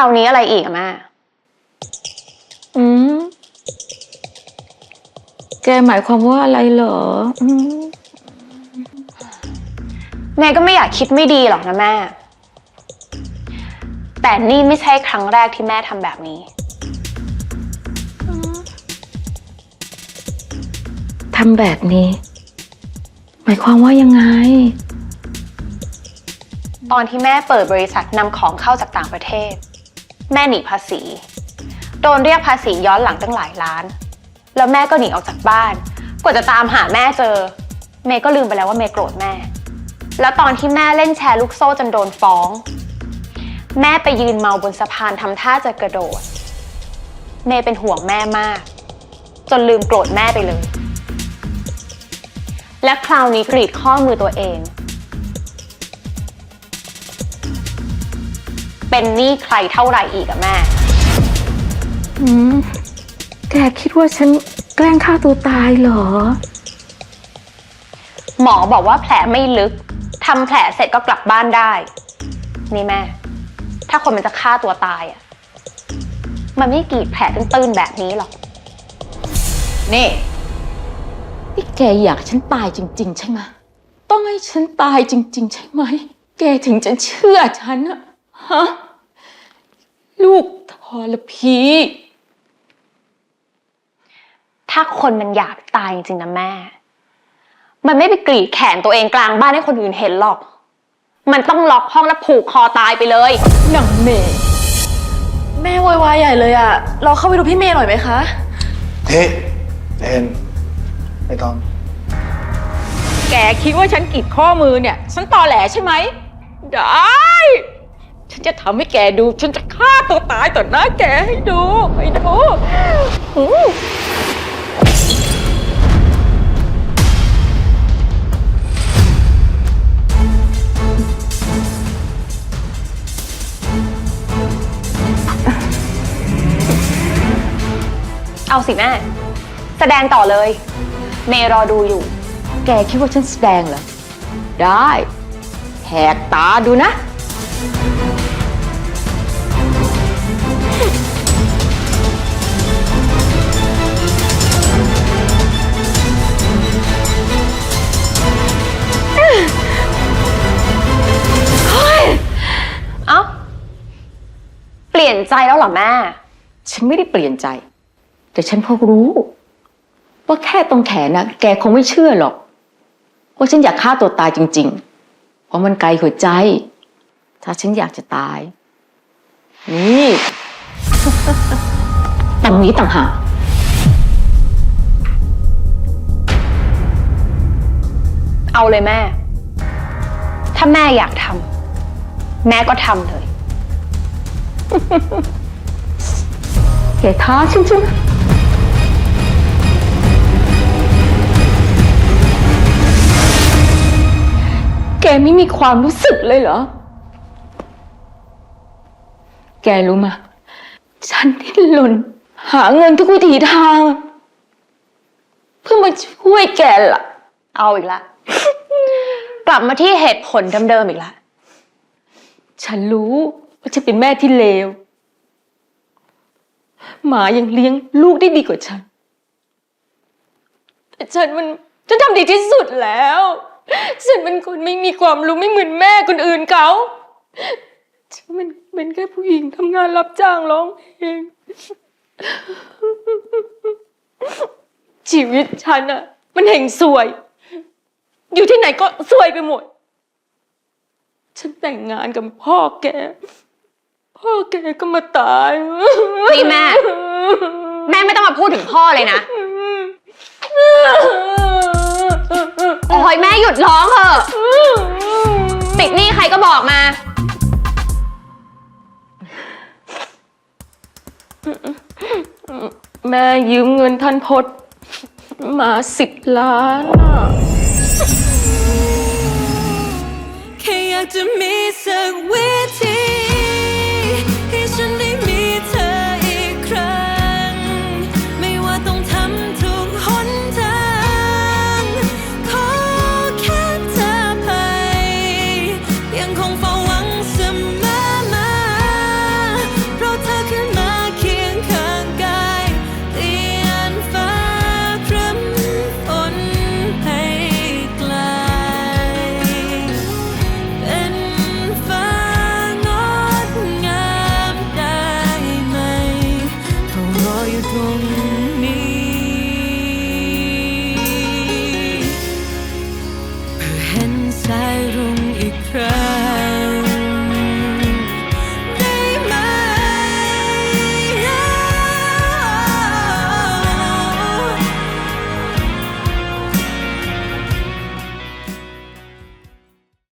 ราวนี้อะไรอีกอะแม่ อืม แกหมายความว่าอะไรเหรอ อืม แม่ก็ไม่อยากคิดไม่ดีหรอกนะแม่ แต่นี่ไม่ใช่ครั้งแรกที่แม่ทำแบบนี้ ทำแบบนี้ หมายความว่ายังไง ตอนที่แม่เปิดบริษัทนำของเข้าจากต่างประเทศ แม่หนีภาษี โดนเรียกภาษีย้อนหลังตั้งหลายล้าน แล้วแม่ก็หนีออกจากบ้าน กว่าจะตามหาแม่เจอ เมย์ก็ลืมไปแล้วว่าเมย์โกรธแม่ แล้วตอนที่แม่เล่นแชร์ลูกโซ่จนโดนฟ้อง แม่ไปยืนเมาบนสะพานทำท่าจะกระโดด เมย์เป็นห่วงแม่มาก จนลืมโกรธแม่ไปเลย และคราวนี้กรีดข้อมือตัวเอง เป็นหนี้ใครเท่าไหร่อีกอะแม่ อืมแกคิดว่าฉันแกล้งฆ่าตัวตายเหรอ หมอบอกว่าแผลไม่ลึกทำแผลเสร็จก็กลับบ้านได้ นี่แม่ ถ้าคนมันจะฆ่าตัวตายอะมันไม่กรีดแผลตื้นๆแบบนี้หรอก นี่ นี่แกอยากฉันตายจริง ๆ ใช่ไหม ต้องให้ฉันตายจริง ๆ ใช่ไหม แกถึงจะเชื่อฉันอะ ฮะ ลูกทรพี ถ้าคนมันอยากตายจริงๆนะแม่ มันไม่ไปกรีดแขนตัวเองกลางบ้านให้คนอื่นเห็นหรอก มันต้องล็อกห้องแล้วผูกคอตายไปเลยหนังเมย์แม่โวยวายใหญ่เลยอะเราเข้าไปดูพี่เมย์หน่อยไหมคะ เฮ้เอ็นไม่ต้อง แกคิดว่าฉันกรีดข้อมือเนี่ย ฉันตอแหลใช่ไหม ได้ ฉันจะทำให้แกดู ฉันจะฆ่าตัวตายต่อหน้าแกให้ดูไปดูอืมเอาสิแม่ แสดงต่อเลย เมย์รอดูอยู่ แกคิดว่าฉันแสดงเหรอ ได้ แหกตาดูนะ ลี่ยนใจแล้วเหรอแม่ ฉันไม่ได้เปลี่ยนใจ แต่ฉันพอรู้ ว่าแค่ตรงแขนนะแกคงไม่เชื่อหรอก ว่าฉันอยากฆ่าตัวตายจริง ๆ เพราะมันไกลหัวใจ ถ้าฉันอยากจะตาย นี่ ตรงนี้ต่างหากเอาเลยแม่ ถ้าแม่อยากทำแม่ก็ทำเลย แกท้าฉันใช่ไหมแกไม่มีความรู้สึกเลยเหรอ แกรู้มา ฉันดิ้นรนหาเงินทุกวิถีทาง เพื่อมาช่วยแกล่ะ เอาอีกละ กลับมาที่เหตุผลเดิมๆอีกละ ฉันรู้ ว่าฉันเป็นแม่ที่เลว หมายังเลี้ยงลูกได้ดีกว่าฉัน แต่ฉันมันฉันทำดีที่สุดแล้ว ฉันเป็นคนไม่มีความรู้ไม่เหมือนแม่คนอื่นเขาฉันมันเป็นแค่ผู้หญิงทำงานรับจ้างร้องเพลงชีวิตฉันอะมันเห่งสวย อยู่ที่ไหนก็สวยไปหมด ฉันแต่งงานกับพ่อแก พ่อแกก็มาตายนี่แม่ แม่ไม่ต้องมาพูดถึงพ่อเลยนะ โอ้ยแม่หยุดร้องเถอะ ติดหนี้ใครก็บอกมา แม่ยืมเงินท่านพศมาสิบล้านอะแค่อยากจะมีสักวิธี 聪明